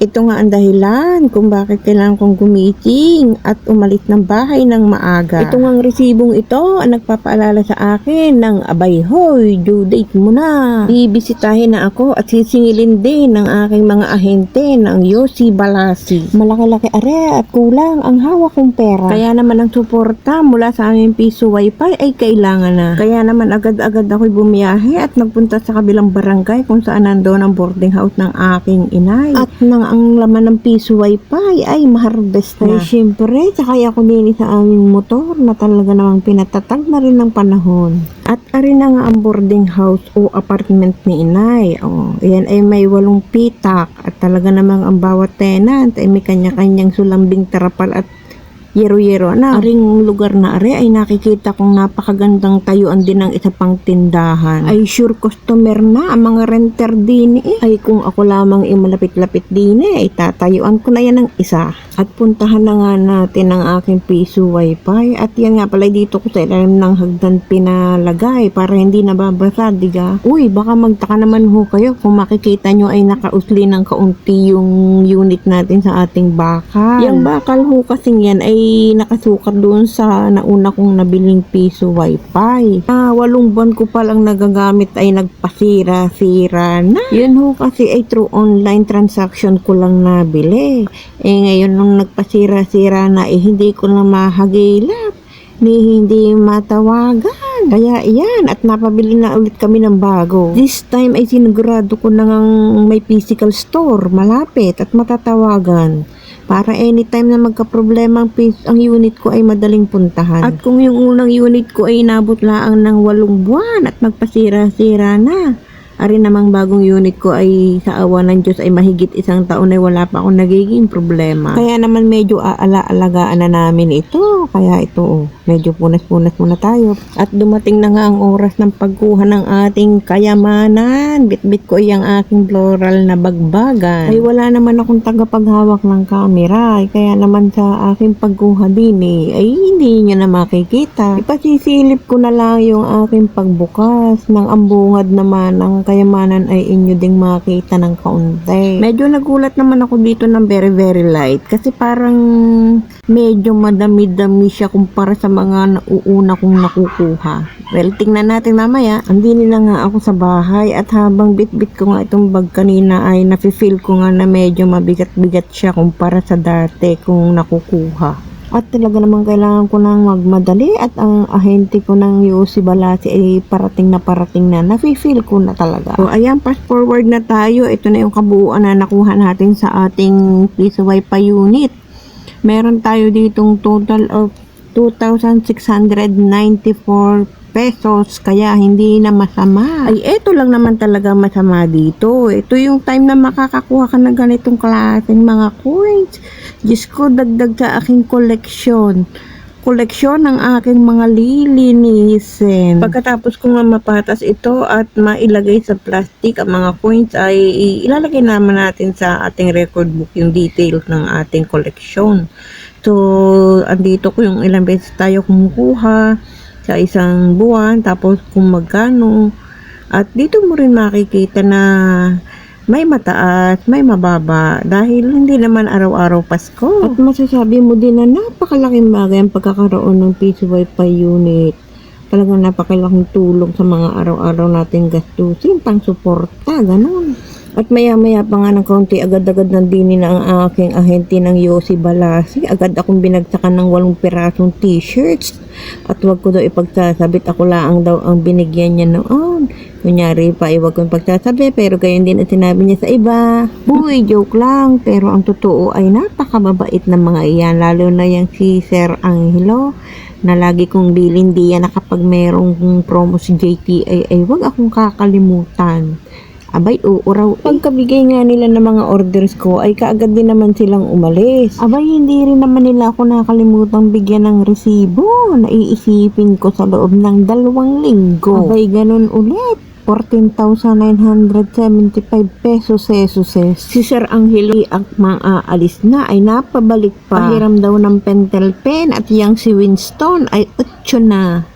Ito nga ang dahilan kung bakit kailangan kong gumiting at umalis ng bahay ng maaga. Ito nga ang resibong ito ang nagpapaalala sa akin ng abay hoy, due date mo na. Bibisitahin na ako at sisingilin din ng aking mga ahente ng Yossi Balasi. Malaki-laki are at kulang ang hawak kong pera. Kaya naman ang suporta mula sa aming piso wifi ay kailangan na. Kaya naman agad-agad ako'y bumiyahe at nagpunta sa kabilang barangay kung saan nandoon ang boarding house ng aking inay. At nang ang laman ng piso wifi ay maharvest na. Ay syempre, sakay ako din sa aming motor na talaga namang pinatatag na rin ng panahon. At ari na nga ang boarding house o apartment ni inay. Oh, yan ay may walong pitak at talaga namang ang bawat tenant ay may kanya-kanyang sulambing tarapal at yero-yero na. Aring lugar na are ay nakikita kong napakagandang tayuan din ng isa pang tindahan. Ay sure customer na ang mga renter din eh. Ay kung ako lamang ay malapit-lapit din eh, ay tatayuan ko na yan ng isa. At puntahan na nga natin ang aking piso wifi. At yan nga pala dito ko sa ilalim ng hagdan pinalagay para hindi nababasa, diga. Uy, baka magtaka naman ho kayo kung makikita nyo ay nakausli ng kaunti yung unit natin sa ating bakal. Yung bakal ho kasing yan ay nakasukat doon sa nauna kong nabiling piso wifi. Ah, walong buwan ko palang nagagamit ay nagpasira-sira na. Yun ho kasi ay through online transaction ko lang nabili. Eh ngayon nung nagpasira-sira na eh hindi ko na mahagilap ni hindi matawagan. Kaya iyan, at napabili na ulit kami ng bago. This time ay sinigurado ko na may physical store, malapit at matatawagan. Para anytime na magka-problema ang, ang unit ko ay madaling puntahan. At kung yung unang unit ko ay inabot laang ng walong buwan at magpasira-sira na, Ari namang bagong unit ko ay sa awa ng Diyos ay mahigit isang taon ay wala pa akong nagiging problema. Kaya naman medyo aala-alagaan na namin ito. Kaya ito, oh, medyo punas-punas muna tayo. At dumating na nga ang oras ng pagkuha ng ating kayamanan. Bit-bit ko ay ang aking floral na bagbagan. Ay wala naman akong tagapaghawak ng camera. Ay, kaya naman sa aking pagkuha din eh, ay hindi nyo na makikita. Ipasisilip ko na lang yung aking pagbukas ng ambungad naman ang kayamanan ay inyo ding makita ng kaunti. Medyo nagulat naman ako dito ng very very light kasi parang medyo madami-dami siya kumpara sa mga nauuna kong nakukuha. Well, tingnan natin mamaya. Andini na nga ako sa bahay at habang bit-bit ko nga itong bag kanina ay nafe-feel ko nga na medyo mabigat-bigat siya kumpara sa dati kung nakukuha. At talaga naman kailangan ko nang magmadali at ang ahente ko ng UC Balasi ay parating na parating na. Nafe-feel ko na talaga. So ayan, fast forward na tayo. Ito na yung kabuuan na nakuha natin sa ating piso wifi unit. Meron tayo ditong total of 2,694 pesos kaya hindi na masama. Ay eto lang naman talaga masama dito. Ito yung time na makakakuha ka ng ganitong klaseng mga coins. Diyos ko, dagdag sa aking koleksyon. Koleksyon ng aking mga lilinisin. Pagkatapos ko nga mapatas ito at mailagay sa plastic ang mga coins ay ilalagay naman natin sa ating record book yung details ng ating koleksyon. So, andito ko yung ilang beses tayo kumukuha sa isang buwan, tapos kung magkano. At dito mo rin makikita na may mataas, may mababa dahil hindi naman araw-araw Pasko. At masasabi mo din na napakalaking bagay ang pagkakaroon ng piso wifi unit. Talagang napakalaking tulong sa mga araw-araw nating gastusin, pang suporta, ganun. At maya-maya pa nga ng kaunti, agad-agad nandini na ang aking ahente ng Yossi Balasi. Agad akong binagsakan ng walong pirasong t-shirts. At wag ko daw ipagsasabit, ako lang daw ang binigyan niya noon. Kunyari pa, iwag kong pagsasabi, pero gayon din ang sinabi niya sa iba. Buhay, joke lang. Pero ang totoo ay napakababait ng mga iyan, lalo na yung si Sir Angelo na lagi kong dilindiyan na kapag merong promo si JTA ay wag akong kakalimutan. Abay, oo raw. Pagkabigay nga nila ng mga orders ko, ay kaagad din naman silang umalis. Abay, hindi rin naman nila ako nakalimutang bigyan ng resibo. Naiisipin ko sa loob ng dalawang linggo. Abay, ganun ulit. 14,975 pesos sesos Si Sir Angelo ang maaalis na ay napabalik pa. Pahiram daw ng pentel pen at yang si Winston ay 8 na.